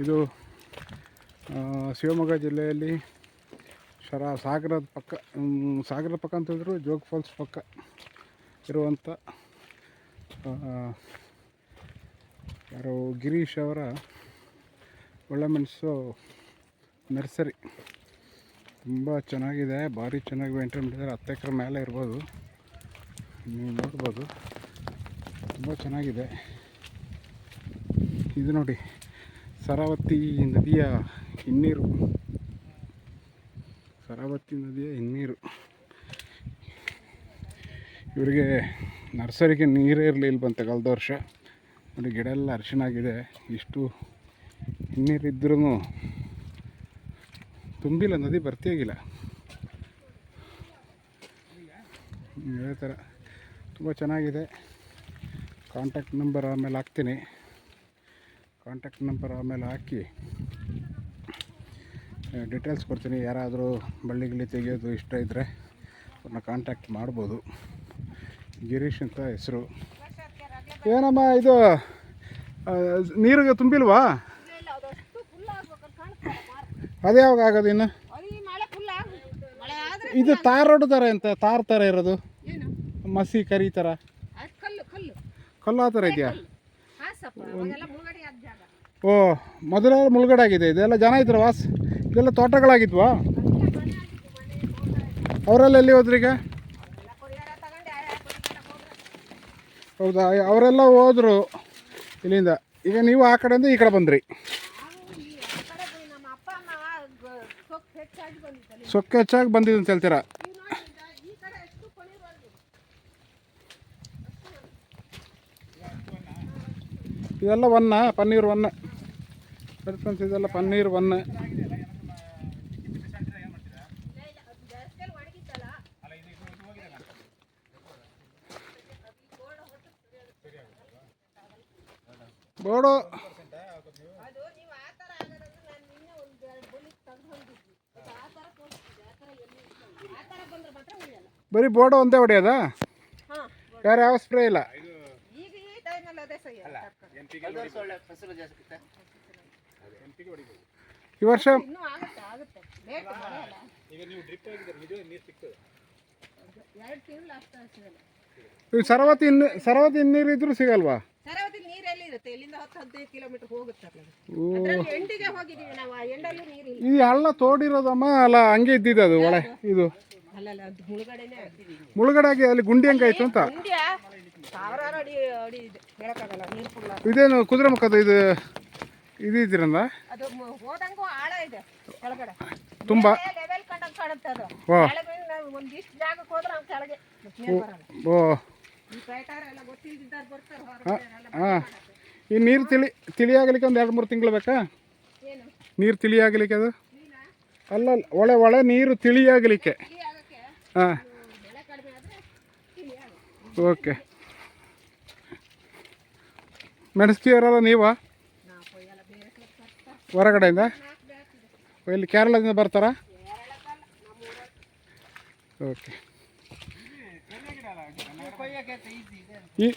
ಇದು ಶಿವಮೊಗ್ಗ ಜಿಲ್ಲೆಯಲ್ಲಿ ಶರ, ಸಾಗರದ ಪಕ್ಕ ಸಾಗರದ ಪಕ್ಕ ಅಂತಂದ್ರು ಜೋಗ್ ಫಾಲ್ಸ್ ಪಕ್ಕ ಇರುವಂಥ ಯಾರು, ಗಿರೀಶ್ ಅವರ ಒಳ್ಳೆಮೆಣಸು ನರ್ಸರಿ. ತುಂಬ ಚೆನ್ನಾಗಿದೆ, ಭಾರಿ ಚೆನ್ನಾಗಿ ಮೇಂಟೈನ್ ಮಾಡಿದ್ದಾರೆ, ಹತ್ತು ಎಕರೆ ಮೇಲೆ ಇರ್ಬೋದು. ನೀವು ನೋಡ್ಬೋದು. ತುಂಬ ಚೆನ್ನಾಗಿದೆ. ಇದು ನೋಡಿ. ಸರಾವತಿ ನದಿಯ ಹಿನ್ನೀರು. ಸರಾವತಿ ನದಿಯ ಹಿನ್ನೀರು. ಇವರಿಗೆ ನರ್ಸರಿಗೆ ನೀರೇ ಇರಲಿಲ್ಲ ಬಂತೆ ಕಳೆದ ವರ್ಷ. ನೋಡಿ ಗಿಡ ಎಲ್ಲ ಅರಿಶಿಣಾಗಿದೆ. ಇಷ್ಟು ಹಿನ್ನೀರಿದ್ರೂ ತುಂಬಿಲ್ಲ, ನದಿ ಬರ್ತಿಯಾಗಿಲ್ಲ ಇದೇ ಥರ ತುಂಬ ಚೆನ್ನಾಗಿದೆ. ಕಾಂಟ್ಯಾಕ್ಟ್ ನಂಬರ್ ಆಮೇಲೆ ಹಾಕ್ತೀನಿ. ಕಾಂಟ್ಯಾಕ್ಟ್ ನಂಬರ್ ಆಮೇಲೆ ಹಾಕಿ ಡೀಟೇಲ್ಸ್ ಕೊಡ್ತೀನಿ. ಯಾರಾದರೂ ಬಳ್ಳಿ ಗಿಳಿ ತೆಗೆಯೋದು ಇಷ್ಟ ಇದ್ದರೆ ಅವ್ರನ್ನ ಕಾಂಟ್ಯಾಕ್ಟ್ ಮಾಡ್ಬೋದು. ಗಿರೀಶ್ ಅಂತ ಹೆಸರು. ಏನಮ್ಮ ಇದು ನೀರಿಗೆ ತುಂಬಿಲ್ವಾ. ಅದು ಯಾವಾಗ ಆಗೋದು ಇನ್ನು? ಇದು ತಾರ್ ರೋಡ್ ಥರ ಅಂತ ತಾರ್ ಥರ ಇರೋದು? ಮಸಿ ಕರಿ ಥರ ಕಲ್ಲು ಆ ಥರ ಇದೆಯಾ? ಓ ಮೊದಲ ಮುಳುಗಡೆ ಆಗಿದೆ. ಇದೆಲ್ಲ ಜನ ಇದ್ರ ವಾಸ್? ಇದೆಲ್ಲ ತೋಟಗಳಾಗಿದ್ವ? ಅವರೆಲ್ಲ ಎಲ್ಲಿ ಹೋದ್ರೀಗ ಹೌದಾ? ಅವರೆಲ್ಲ ಹೋದರು ಇಲ್ಲಿಂದ. ಈಗ ನೀವು ಆ ಕಡೆಯಿಂದ ಈ ಕಡೆ ಬಂದ್ರಿ. ಸೊಕ್ಕೆ ಹೆಚ್ಚಾಗಿ ಬಂದಿದೆ ಅಂತ ಹೇಳ್ತೀರಾ? ಇದೆಲ್ಲ ಒನ್ನ, ಪನ್ನೀರ್ ಒನ್ನ. ಫ್ರೆಂಡ್ಸ್ ಇದೆಲ್ಲ ಪನ್ನೀರ್ ಒನ್ನ ಬೋಡೋ. ಬರೀ ಬೋಡೋ ಒಂದೇ ಹೊಡೆಯೋದಾ? ಬೇರೆ ಯಾರು ಯಾವ ಸ್ಪ್ರೇ ಇಲ್ಲ? ಈಗ ಈ ವರ್ಷ ಸರವತಿ ಇನ್ನು ಸರವತಿ ನೀರು ಇದ್ರೂ ಸಿಗಲ್ವಾ? ಸರವತಿ ನೀರು ಎಲ್ಲಿ ಇರುತ್ತೆ ಇಲ್ಲಿಂದ ಹತ್ತು ಹದಿನೈದು ಕಿಲೋಮೀಟರ್ ಹೋಗುತ್ತೆ ಅದು. ಅದ್ರಲ್ಲಿ ಎಂಡಿಗೆ ಹೋಗಿದ್ದೀವಿ ನಾವು ಆ ಎಂಡಲ್ಲೂ ನೀರಿಲ್ಲ. ಈ ಹಳ್ಳ ತೋಡಿರೋದಮ್ಮ ಅಲ್ಲ ಹಂಗೆ ಇದ್ದಿದ್ದು ಅದು ಒಳೆ ಇದು. ಅಲ್ಲಲ್ಲ ಅದು ಮುಳುಗಡೆನೇ ಆಗ್ತಿದ್ದೀವಿ ಮುಳುಗಡೆ ಆಗಿ ಅಲ್ಲಿ ಗುಂಡಿ ಹಂಗಾಯ್ತು ಅಂತ? ಇಂಡಿಯಾ ಸಾವಿರಾರು ಅಡಿ ಅಡಿ ಇದೆ ಹೇಳಕ್ಕಾಗಲ್ಲ ನೀರು ಫುಲ್ಲ ಇದೇನು ಕುದುರೆ ಮುಖದ ಇದು? ಇದು ಅದು ಮ- ಹೋದಂಗೂ ಆಳ ಇದೆ ಕೆಳಗಡೆ. ತುಂಬ ಲೆವೆಲ್ ಕಂಡಂಗೆ ಕಾಣುತ್ತೆ ಅದು. ಓ ಒಂದಿಷ್ಟು ಜಾಗಕ್ಕೆ ಹೋದ್ರೆ ಕೆಳಗೆ ಹಾಂ ಈ ನೀರು ತಿಳಿ ತಿಳಿಯಾಗಲಿಕ್ಕೆ ಒಂದು ಎರಡು ಮೂರು ತಿಂಗಳು ಬೇಕಾ? ನೀರು ತಿಳಿಯಾಗಲಿಕ್ಕೆ ಅದು? ಅಲ್ಲ ಒಳೆ ಒಳೆ ನೀರು ತಿಳಿಯಾಗಲಿಕ್ಕೆ. ಹಾಂ. ಓಕೆ. ಮೆಣಸ್ಕಿಯರೆಲ್ಲ ನೀವಾ ನಾವು ಕೊಯ್ಯಲ್ಲ ಬೇರೆ ಕಡೆ ತರ್ತಾರೆ ಹೊರಗಡೆಯಿಂದ? ಇಲ್ಲಿ ಕೇರಳದಿಂದ ಬರ್ತಾರಾ? ಓಕೆ. ಈ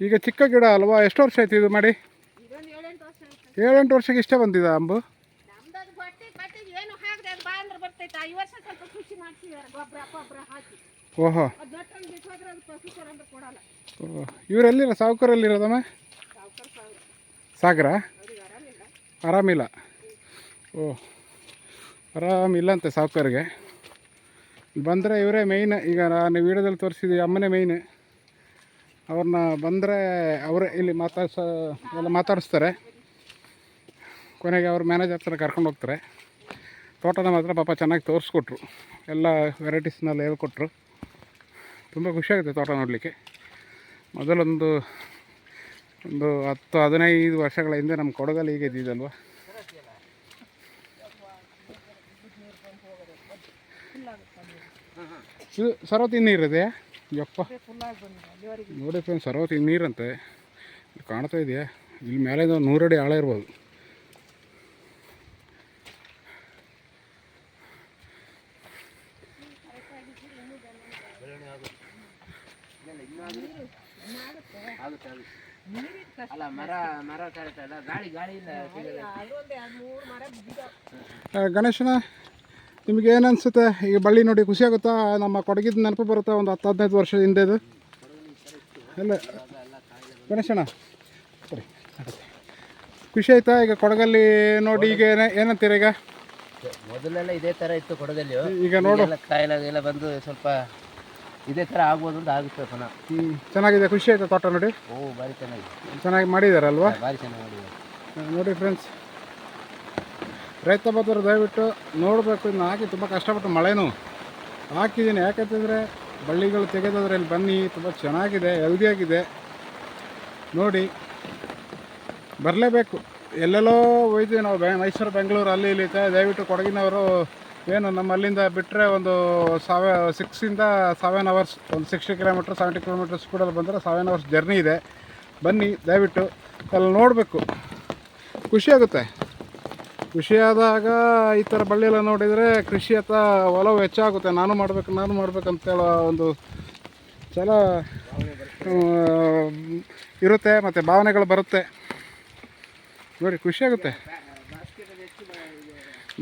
ಈಗ ಚಿಕ್ಕ ಗಿಡ ಅಲ್ವಾ? ಎಷ್ಟು ವರ್ಷ ಆಯ್ತು ಇದು ಮಾಡಿ? ಏಳೆಂಟು ವರ್ಷಕ್ಕೆ ಇಷ್ಟೇ ಬಂದಿದೆ ಅಂಬು? ಓಹೋ. ಇವರೆಲ್ಲಿರ ಸಾವುಕರಲ್ಲಿರೋದಮ್ಮ? ಸಾಗರ? ಆರಾಮಿಲ್ಲ. ಆರಾಮಿಲ್ಲ ಆರಾಮಿಲ್ಲ ಓ, ಆರಾಮಿಲ್ಲಂತೆ ಸಾವುಕಾರಿಗೆ. ಬಂದರೆ ಇವರೇ ಮೇಯ್ನ್ ಈಗ ನಾನು ವೀಡಿಯೋದಲ್ಲಿ ತೋರಿಸಿದ್ವಿ ಅಮ್ಮನೇ ಮೇಯ್ನ್ ಅವ್ರನ್ನ ಬಂದರೆ ಅವರೇ ಇಲ್ಲಿ ಮಾತಾಡ್ಸ, ಎಲ್ಲ ಮಾತಾಡಿಸ್ತಾರೆ. ಕೊನೆಗೆ ಅವ್ರ ಮ್ಯಾನೇಜರ್ ಹತ್ರ ಕರ್ಕೊಂಡು ಹೋಗ್ತಾರೆ. ತೋಟನ ಮಾತ್ರ ಪಾಪ ಚೆನ್ನಾಗಿ ತೋರಿಸ್ಕೊಟ್ರು. ಎಲ್ಲ ವೆರೈಟೀಸ್ನೆಲ್ಲ ಹೇಳ್ಕೊಟ್ರು. ತುಂಬ ಖುಷಿಯಾಗುತ್ತೆ ತೋಟ ನೋಡಲಿಕ್ಕೆ. ಮೊದಲೊಂದು ಒಂದು ಹತ್ತು ಹದಿನೈದು ವರ್ಷಗಳ ಹಿಂದೆ ನಮ್ಮ ಕೊಡಗಲ್ಲಿ ಹೀಗೆ ಇದ್ದಿದ್ದಲ್ವ ಇದು ಸರವತಿ ನೀರಿದೆ ಯಪ್ಪ. ನೋಡಿ ಫ್ರೆಂಡ್ ಸರ್ವತಿ ನೀರಂತೆ. ಕಾಣ್ತಾ ಇದೆಯಾ? ಇಲ್ಲಿ ಮೇಲೆ ನೂರಡಿ ಆಳ ಇರ್ಬೋದು. ನೀರಿನ ಕಷ್ಟ ಅಲ್ಲ ಮರ ಮರ ಕರೆಕ್ಟ್ ಅಲ್ಲ ಗಾಳಿ ಗಾಳಿ ಇಲ್ಲ ಸಿಗಲ್ಲ. ಮೂರು ಮರ ಬಿದ್ದಿದ್ದಾವೆ ಆ, ಗಣೇಶನ ನಿಮ್ಗೆ ಏನು ಅನಿಸುತ್ತೆ ಈಗ ಬಳ್ಳಿ ನೋಡಿ ಖುಷಿ ಆಗುತ್ತಾ? ನಮ್ಮ ಕೊಡಗಿದ ನೆನಪು ಬರುತ್ತಾ? ಒಂದು ಹತ್ತು ಹದಿನೈದು ವರ್ಷದ ಹಿಂದೆದು ಎಲ್ಲ ಗಣೇಶನ ಸರಿ ಖುಷಿ ಆಯ್ತಾ? ಈಗ ಕೊಡಗಲ್ಲಿ ನೋಡಿ ಈಗ ಏನ ಏನಂತೀರ ಈಗ? ಮೊದಲೆಲ್ಲ ಇದೇ ತರ ಇತ್ತು ಕೊಡಗಲ್ಲಿ. ಈಗ ನೋಡಿ. ಕಾಯಿಲೆ ಎಲ್ಲ ಬಂದು ಸ್ವಲ್ಪ ಇದೇ ತರ ಆಗ್ಬೋದು ಅಂತ ಆಗುತ್ತೆ ಪುನಃ. ಹ್ಮ್, ಚೆನ್ನಾಗಿದೆ ಖುಷಿ ಆಯ್ತಾ ತೋಟ ನೋಡಿ? ಓ ಭಾರಿ ಚೆನ್ನಾಗಿದೆ. ಚೆನ್ನಾಗಿ ಮಾಡಿದಾರಲ್ವಾ? ಭಾರಿ ಚೆನ್ನಾಗಿ ಮಾಡಿದ್ದಾರೆ. ನೋಡಿ ಫ್ರೆಂಡ್ಸ್ ರೈತ ಬಂದರು ದಯವಿಟ್ಟು ನೋಡಬೇಕು ಇದನ್ನ ಹಾಕಿ ತುಂಬ ಕಷ್ಟಪಟ್ಟು ಮಳೆನೂ ಹಾಕಿದ್ದೀನಿ. ಯಾಕಂತಂದರೆ ಬಳ್ಳಿಗಳು ತೆಗೆದಾದ್ರೆ ಇಲ್ಲಿ ಬನ್ನಿ ತುಂಬ ಚೆನ್ನಾಗಿದೆ ಹೆಲ್ದಿಯಾಗಿದೆ ನೋಡಿ ಬರಲೇಬೇಕು. ಎಲ್ಲೆಲ್ಲೋ ಹೋಯ್ತೀವಿ ನಾವು ಬೆ ಮೈಸೂರು ಬೆಂಗಳೂರು ಅಲ್ಲಿ ಇಲ್ಲಿ ದಯವಿಟ್ಟು ಕೊಡಗಿನವರು ಏನು, ನಮ್ಮ ಅಲ್ಲಿಂದ ಬಿಟ್ಟರೆ ಒಂದು ಸಾವೆ ಸಿಕ್ಸಿಂದ ಸೆವೆನ್ ಅವರ್ಸ್ ಒಂದು ಸಿಕ್ಸ್ಟಿ ಕಿಲೋಮೀಟ್ರ್ ಸೆವೆಂಟಿ ಕಿಲೋಮೀಟರ್ ಸ್ಪೀಡಲ್ಲಿ ಬಂದರೆ ಸೆವೆನ್ ಅವರ್ಸ್ ಜರ್ನಿ ಇದೆ. ಬನ್ನಿ, ದಯವಿಟ್ಟು ಅಲ್ಲಿ ನೋಡಬೇಕು. ಖುಷಿಯಾಗುತ್ತೆ ಖುಷಿಯಾದಾಗ ಈ ಥರ ಬಳ್ಳಿಯೆಲ್ಲ ನೋಡಿದರೆ ಕೃಷಿ ಹತ್ತ ಒಲವು ಹೆಚ್ಚಾಗುತ್ತೆ ನಾನು ಮಾಡಬೇಕು, ನಾನು ಮಾಡ್ಬೇಕು ಅಂತೇಳೋ ಒಂದು ಛಲ ಇರುತ್ತೆ ಮತ್ತು ಭಾವನೆಗಳು ಬರುತ್ತೆ. ನೋಡಿ ಖುಷಿಯಾಗುತ್ತೆ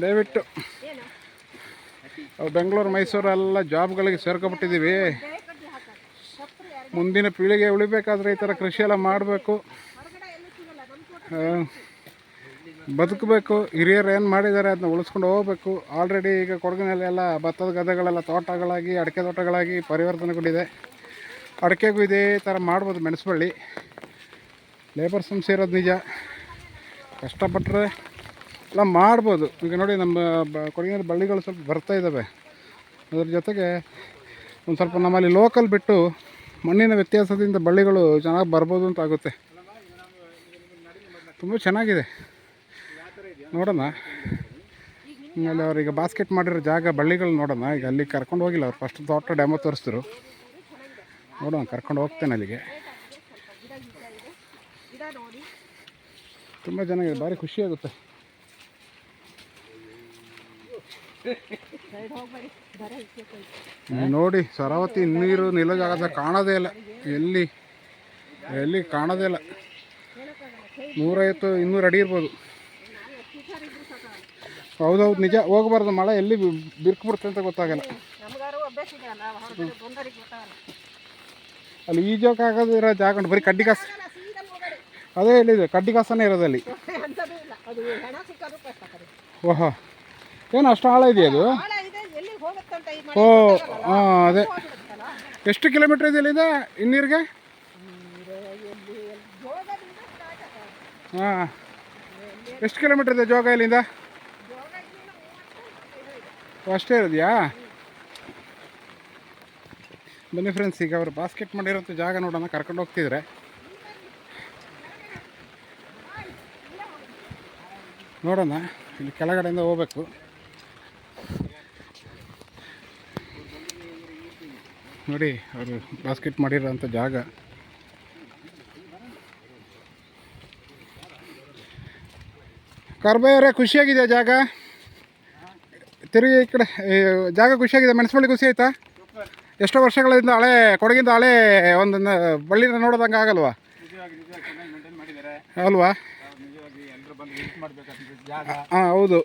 ದಯವಿಟ್ಟು. ಬೆಂಗಳೂರು, ಮೈಸೂರು ಎಲ್ಲ ಜಾಬ್ಗಳಿಗೆ ಸೇರ್ಕೊಬಿಟ್ಟಿದ್ದೀವಿ. ಮುಂದಿನ ಪೀಳಿಗೆ ಉಳಿಬೇಕಾದ್ರೆ ಈ ಥರ ಕೃಷಿಯೆಲ್ಲ ಮಾಡಬೇಕು. ಬದುಕಬೇಕು. ಹಿರಿಯರು ಏನು ಮಾಡಿದ್ದಾರೆ ಅದನ್ನ ಉಳಿಸ್ಕೊಂಡು ಹೋಗಬೇಕು. ಆಲ್ರೆಡಿ ಈಗ ಕೊಡಗಿನಲ್ಲಿ ಎಲ್ಲ ಭತ್ತದ ಗದ್ದೆಗಳೆಲ್ಲ ತೋಟಗಳಾಗಿ, ಅಡಿಕೆ ತೋಟಗಳಾಗಿ ಪರಿವರ್ತನೆಗೊಂಡಿದೆ. ಅಡಿಕೆಗೂ ಇದೇ ಥರ ಮಾಡ್ಬೋದು ಮೆಣಸು ಬಳ್ಳಿ. ಲೇಬರ್ ಸಮಸ್ಯೆ ಇರೋದು ನಿಜ. ಕಷ್ಟಪಟ್ಟರೆ ಎಲ್ಲ ಮಾಡ್ಬೋದು. ಈಗ ನೋಡಿ ನಮ್ಮ ಬ ಕೊಡಗಿನಲ್ಲಿ ಬಳ್ಳಿಗಳು ಸ್ವಲ್ಪ ಬರ್ತಾ ಇದ್ದಾವೆ ಅದ್ರ ಜೊತೆಗೆ ಒಂದು ಸ್ವಲ್ಪ ನಮ್ಮಲ್ಲಿ ಲೋಕಲ್ ಬಿಟ್ಟು ಮಣ್ಣಿನ ವ್ಯತ್ಯಾಸದಿಂದ ಬಳ್ಳಿಗಳು ಚೆನ್ನಾಗಿ ಬರ್ಬೋದು ಅಂತ ಆಗುತ್ತೆ. ತುಂಬ ಚೆನ್ನಾಗಿದೆ. ನೋಡೋಣ. ಆಮೇಲೆ ಅವ್ರೀಗ ಬಾಸ್ಕೆಟ್ ಮಾಡಿರೋ ಜಾಗ ಬಳ್ಳಿಗಳು ನೋಡೋಣ. ಈಗ ಅಲ್ಲಿ ಕರ್ಕೊಂಡು ಹೋಗಿಲ್ಲ ಅವ್ರು. ಫಸ್ಟ್ ದೊಡ್ಡ ಡ್ಯಾಮೋ ತೋರಿಸಿದ್ರು ನೋಡೋಣ, ಕರ್ಕೊಂಡು ಹೋಗ್ತೇನೆ ಅಲ್ಲಿಗೆ. ತುಂಬ ಚೆನ್ನಾಗಿದೆ. ಭಾರಿ ಖುಷಿಯಾಗುತ್ತೆ ಸೈಡ್ ಹೋಗ್ಬೇಡಿ ಬರ ಇಟ್ಬೇಕು ನೀವು ನೋಡಿ ಸರಾವತಿ ನೀರು ನಿಲ್ಲೋ ಜಾಗದ ಕಾಣೋದೇ ಇಲ್ಲ. ಎಲ್ಲಿ ಎಲ್ಲಿ ಕಾಣೋದೇ ಇಲ್ಲ. ನೂರೈವತ್ತು ಇನ್ನೂರು ಅಡಿ ಇರ್ಬೋದು. ಹೌದೌದು ನಿಜ. ಹೋಗ್ಬಾರ್ದು ಮಳೆ ಎಲ್ಲಿ ಬಿರ್ಕ್ಬಿಡುತ್ತೆ ಅಂತ ಗೊತ್ತಾಗಲ್ಲ. ಅಲ್ಲ ಈಜೋಕಾಗದಿರೋ ಜಾಗ ಉಂಟು. ಬರೀ ಕಡ್ಡಿ ಕಾಸು ಅದೇ ಎಲ್ಲಿದೆ ಕಡ್ಡಿ ಕಾಸನೇ ಇರೋದಲ್ಲಿ ಓಹೋ. ಏನು ಅಷ್ಟು ಆಳ ಇದೆಯಾ ಅದು? ಓ ಹಾಂ ಅದೇ ಎಷ್ಟು ಕಿಲೋಮೀಟ್ರ್ ಇದೆ ಇಲ್ಲಿಂದ? ಇನ್ನೀರಿಗೆ? ಹಾಂ. ಎಷ್ಟು ಕಿಲೋಮೀಟ್ರ್ ಇದೆ ಜೋಗ ಇಲ್ಲಿಂದ. ಅಷ್ಟೇ ಇರೋದ್ಯಾ? ಬನ್ನಿ ಫ್ರೆಂಡ್ಸ್ ಈಗ ಅವರು ಬಾಸ್ಕೆಟ್ ಮಾಡಿರೋಂಥ ಜಾಗ ನೋಡೋಣ ಕರ್ಕೊಂಡು ಹೋಗ್ತಿದ್ರೆ. ನೋಡೋಣ ಇಲ್ಲಿ ಕೆಳಗಡೆಯಿಂದ ಹೋಗ್ಬೇಕು. ನೋಡಿ ಅವರು ಬಾಸ್ಕೆಟ್ ಮಾಡಿರೋಂಥ ಜಾಗ. ಕಾರ್ಬಾಯವರೇ ಖುಷಿಯಾಗಿದೆ ಜಾಗ? ತಿರುಗಿ ಈ ಕಡೆ ಜಾಗ ಖುಷಿಯಾಗಿದೆ ಮೆಣಸಬಳ್ಳಿ ಖುಷಿ ಆಯ್ತಾ? ಎಷ್ಟೋ ವರ್ಷಗಳಿಂದ ಹಳೆ ಕೊಡಗಿಂದ ಹಳೆ ಒಂದು ಬಳ್ಳಿನ ನೋಡೋದಂಗೆ ಆಗಲ್ವಾ? ಅಲ್ವಾ? ಹಾಂ ಹೌದು.